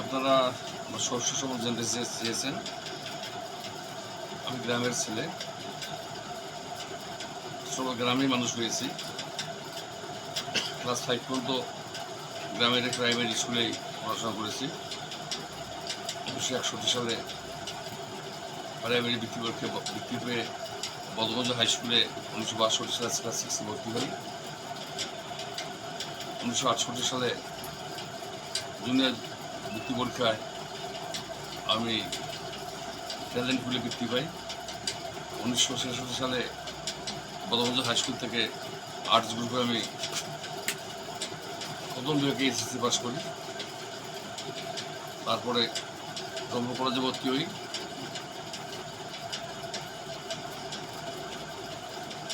আপনারা শস্য সম্বন্ধে জানতে চেয়েছেন, আমি গ্রামের ছেলে। সব গ্রামেই মানুষ হয়েছি। ক্লাস ফাইভ পর্যন্ত গ্রামের প্রাইমারি স্কুলেই পড়াশোনা করেছি। উনিশশো একষট্টি সালে প্রাইমারি বৃত্তি পরীক্ষা বৃত্তি পেয়ে বদগঞ্জ হাই স্কুলে উনিশশো বাষট্টি সালে ক্লাস সিক্সে ভর্তি হই। উনিশশো আটষট্টি সালে জুনিয়র বৃত্তি পরীক্ষায় আমি ট্যালেন্ট খুলে বৃত্তি পাই। উনিশশো ছেষট্টি সালে বদগঞ্জ হাই স্কুল থেকে আর্টস গ্রুপে আমি প্রথম বিভাগে এসএসসি পাস করি। তারপরে রম্ভ কলেজে ভর্তি হই।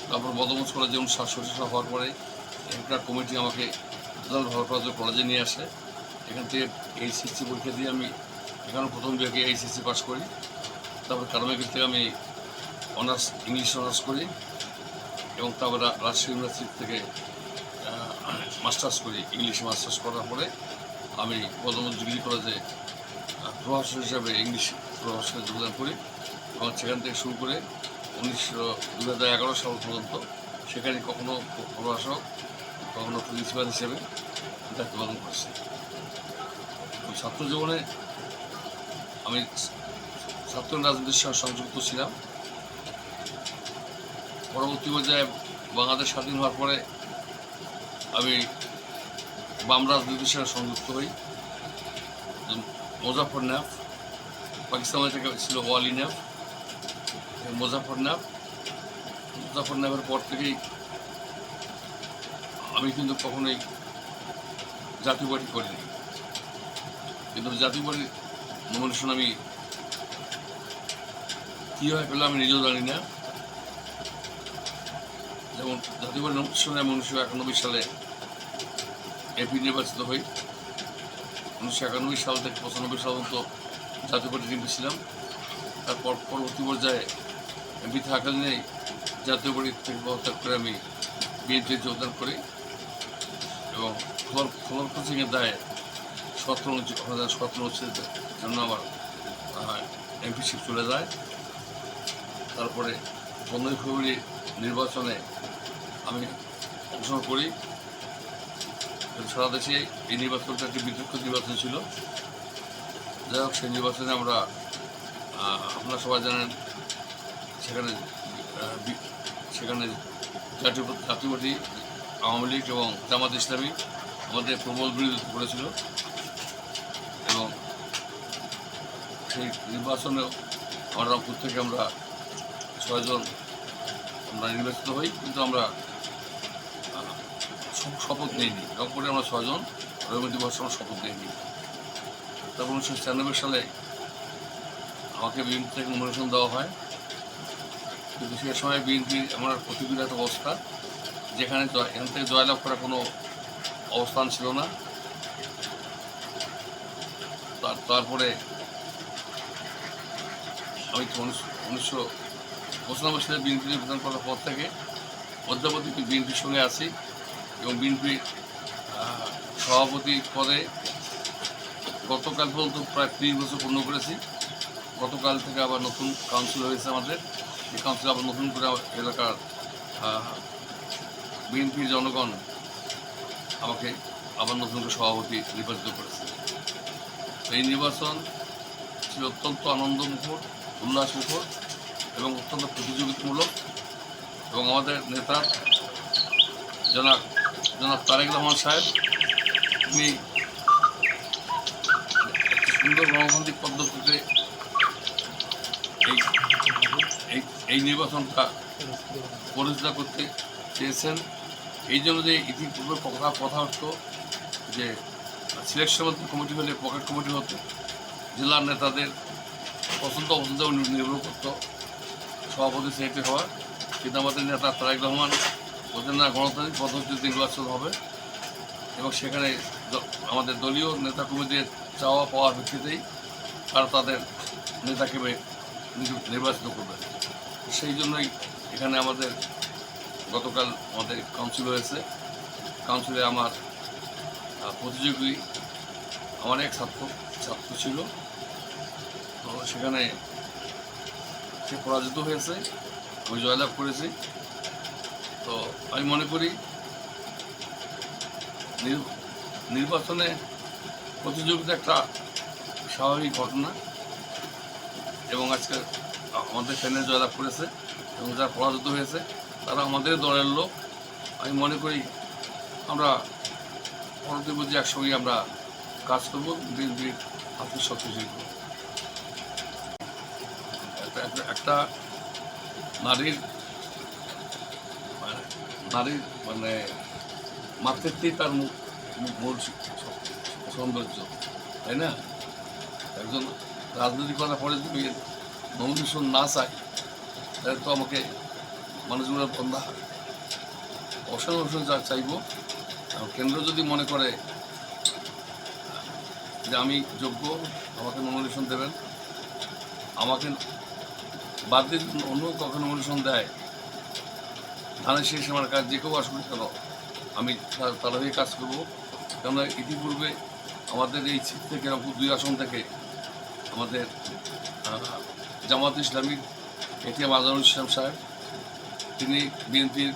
তারপর বদগঞ্জ কলেজে উনিশশো সাতষট্টি সাল হওয়ার পরে একটা কমিটি আমাকে ভালো কলেজে নিয়ে আসে। এখান থেকে এইচএসসি পরীক্ষা দিয়ে আমি এখানে প্রথম বিভাগে এইচএসসি পাস করি। তারপর কারমাইকেল থেকে আমি অনার্স ইংলিশ অনার্স করি এবং তারপর রাজশাহী ইউনিভার্সিটি থেকে মাস্টার্স করি ইংলিশ মাস্টার্স করার পরে আমি বর্ধমান ডিগ্রি কলেজে প্রভাষক হিসাবে ইংলিশ প্রভাষকে যোগদান করি। এবং সেখান থেকে শুরু করে উনিশশো দু হাজার সাল পর্যন্ত সেখানে কখনো প্রভাষক, কখনো প্রিন্সিপাল হিসেবে দায়িত্ব পালন করেছি। ছাত্র জীবনে আমি ছাত্র রাজনীতির সঙ্গে সংযুক্ত ছিলাম। পরবর্তী পর্যায়ে বাংলাদেশ স্বাধীন হওয়ার পরে আমি বাম রাজনীতির সঙ্গে সংযুক্ত হই। মুজাফর নাফ থেকে ছিল ওয়ালি নাফ। মুজাফর নাফ, মুজাফর নাফের পর থেকেই আমি কিন্তু কখনোই জাতীয় পার্টি করিনি। কিন্তু জাতীয় পার্টির নমিনেশন আমি কীভাবে পেলাম আমি নিজেও জানি না। যেমন জাতীয় পার্টির নমিনেশনে আমি উনিশশো একানব্বই সালে এপি নির্বাচিত হই। উনিশশো একানব্বই সাল থেকে পঁচানব্বই সাল পর্যন্ত জাতীয় পার্টির এমপি ছিলাম। তারপর পরবর্তী পর্যায়ে এমপি থাকালীনেই জাতীয় পার্টি থেকে পদত্যাগ করে আমি বিএনপি যোগদান করি। এবং খবর খবর কোচিংয়ের দায়ে সতেরো উনিশ হাজার সতেরো হচ্ছে জন্য আমার এমপিসি চলে যায়। তারপরে পনেরোই ফেব্রুয়ারি নির্বাচনে আমি অংশগ্রহণ করি। সারা দেশে এই নির্বাচনটা একটি বিতর্ক নির্বাচন ছিল। যাই হোক, সেই নির্বাচনে আমরা আপনারা সবাই জানেন, সেখানে সেখানে জাতীয় জাতীয় পার্টি, আওয়ামী লীগ এবং জামাত ইসলামী আমাদের প্রবল বিরোধিতা করেছিল এবং সেই নির্বাচনে আমরা রংপুর থেকে আমরা ছয়জন আমরা নির্বাচিত হই, কিন্তু আমরা শপথ নিইনি। রংপুরে আমরা ছয়জন রবীন্দ্র দিবস আমরা শপথ নিইনি। তারপর উনিশশো ছিয়ানব্বই সালে আমাকে বিএনপি থেকে নমিনেশন দেওয়া হয়। কিন্তু সে সময় বিএনপির আমার প্রতিকূল অবস্থা, যেখানে এখান থেকে জয়লাভ করার কোনো অবস্থান ছিল না। তার, তারপরে আমি উনিশশো পঁচানব্বই সালে বিএনপি নির্বাচন করার পর থেকে অদ্যাবধি বিএনপির সঙ্গে আছি এবং বিএনপির সভাপতি পদে গতকাল পর্যন্ত প্রায় তিরিশ বছর পূর্ণ করেছি। গতকাল থেকে আবার নতুন কাউন্সিল হয়েছে আমাদের। এই কাউন্সিল আবার নতুন করে এলাকার বিএনপির জনগণ আমাকে আবার নতুন করে সভাপতি নির্বাচিত করেছে। এই নির্বাচন ছিল অত্যন্ত আনন্দমুখর। উল্লাসমুখর এবং অত্যন্ত প্রতিযোগিতামূলক এবং আমাদের নেতা জনাব জনাব তারেক রহমান সাহেব, তিনি সুন্দর গণতান্ত্রিক পদ্ধতিতে এই এই নির্বাচনটা পরিচালনা করতে চেয়েছেন। এই জন্য যে ইতিপূর্বে কথা কথা হতো যে সিলেকশন কমিটি হলে পকেট কমিটি হতো জেলার নেতাদের পছন্দ অপছন্দ নির্ভর করতো। সভাপতি সেক্রেটারি হওয়ার। কিন্তু নেতা তারেক রহমান ওদের না গণতান্ত্রিক পদ্ধতিতে নির্বাচন হবে। এবং সেখানে আমাদের দলীয় নেতা কর্মীদের চাওয়া পাওয়ার ভিত্তিতেই তারা তাদের নেতাকে নির্বাচিত করবে। সেই জন্যই এখানে আমাদের গতকাল আমাদের কাউন্সিল হয়েছে। কাউন্সিলে আমার প্রতিযোগী, আমার এক ছাত্র ছাত্র ছিল। সেখানে সে পরাজিত হয়েছে, আমি জয়লাভ করেছি। তো আমি মনে করি নির্বাচনে প্রতিযোগিতা একটা স্বাভাবিক ঘটনা এবং আজকে আমাদের ফ্যানে জয়লাভ করেছে এবং যারা পরাজিত হয়েছে, তারা আমাদের দলের লোক। আমি মনে করি আমরা পরবর্তী বুঝি একসঙ্গে আমরা কাজ করব, বিএনপির হাতে শক্তিশালী করব। একটা- নারীর নারীর মানে মাতৃত্বেই তার মুখ মূল সৌন্দর্য, তাই না? একজন রাজনীতি করার পরে যদি নমিনেশন না চাই তাহলে তো আমাকে মানুষগুলো বন্ধা অবসর অবসর যা চাইব কেন্দ্র যদি মনে করে যে আমি যোগ্য, আমাকে নমিনেশন দেবেন, আমাকে দিয়ে অন্য কাউকে নমিনেশন দেয় ধানের শেষ আমার কাজ যে কেউ আসবে কেন, আমি হয়ে কাজ করব। কেননা ইতিপূর্বে আমাদের এই সিট থেকে রংপুর দুই আসন থেকে আমাদের জামাত ইসলামীর এটিএম আজহারুল ইসলাম সাহেব, তিনি বিএনপির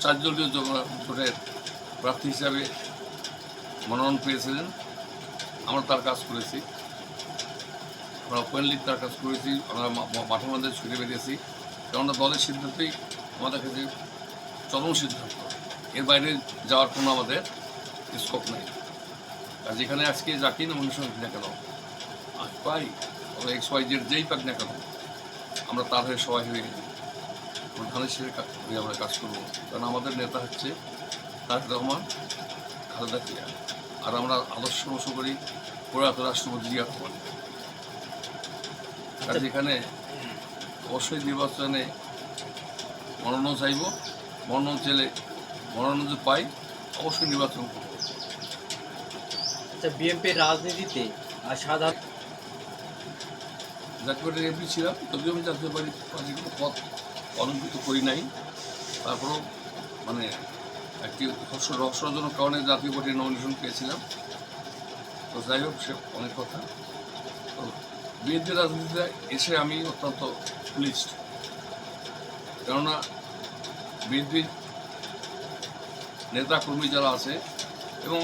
চারদলীয় জোট- জোটের প্রার্থী হিসাবে মনোনয়ন পেয়েছিলেন। আমরা তার কাজ করেছি। আমরা ওপেনলি তার কাজ করেছি, আমরা মা- মা- মধ্যে ছুটে বেরিয়েছি। কেননা দলের সিদ্ধান্তই আমাদের কাছে চরম সিদ্ধান্ত। এর বাইরে যাওয়ার কোনো আমাদের স্কোপ নেই। আর যেখানে আজকে যাকেই নমিনেশন দিই না কেন পাই এক্স ওয়াই জেড যেই পাক না কেন, আমরা তার হয়ে সবাই হয়ে সাথে কাজ- হয়ে আমরা কাজ করব। কারণ আমাদের নেতা হচ্ছে তারেক রহমান, খালেদা জিয়া। আর আমরা আদর্শ করি প্রয়াত রাষ্ট্রপতি জিয়া রহমান যেখানে অবশ্যই নির্বাচনে মনোনয়ন চাইব মনোনয়ন চাইলে মনোনয়ন যদি পাই অবশ্যই নির্বাচন করব। আচ্ছা বিএনপির রাজনীতিতে আর সাধারণ জাতীয় পার্টির এমপি ছিলাম যদিও আমি জাতীয় পার্টি পার্টির কোনো পদ অলঙ্কৃত করি নাই। তারপরেও মানে একটি রহস্য রহস্যজনক কারণে জাতীয় পার্টির নমিনেশন পেয়েছিলাম। তো যাই হোক সে অনেক কথা। তো বিএনপি রাজনীতিতে এসে আমি অত্যন্ত প্লিজড কেননা বিএনপির নেতাকর্মী যারা আছে এবং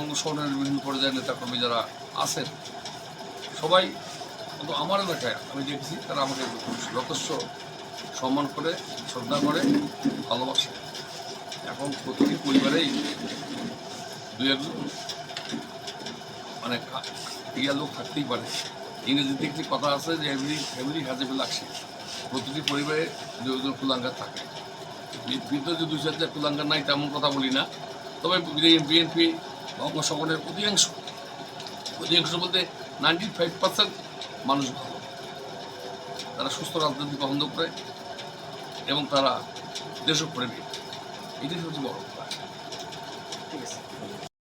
অঙ্গসংগঠনের বিভিন্ন পর্যায়ের নেতাকর্মী যারা আছেন, সবাই কিন্তু আমার এলাকায় আমি দেখছি, তারা আমাকে যথেষ্ট সম্মান করে, শ্রদ্ধা করে, ভালোবাসে। এখন প্রতিটি পরিবারেই দু একজন মানে ইয়া লোক থাকতেই পারে। ইংরেজিতে একটি কথা আছে যে এভরি ফ্যামিলি হ্যাজ এ লাগছে প্রতিটি পরিবারে দু একজন কুলাঙ্গার থাকে। ভিতরে যে দুই চারটা কুলাঙ্গার নাই, তেমন কথা বলি না। তবে বিএনপি সংগঠনের অধিকাংশ অধিকাংশ বলতে নাইনটি ফাইভ পার্সেন্ট মানুষ ভালো। তারা সুস্থ রাজনীতি পছন্দ করে এবং তারা দেশপ্রেমী এটাই সবচেয়ে বড়।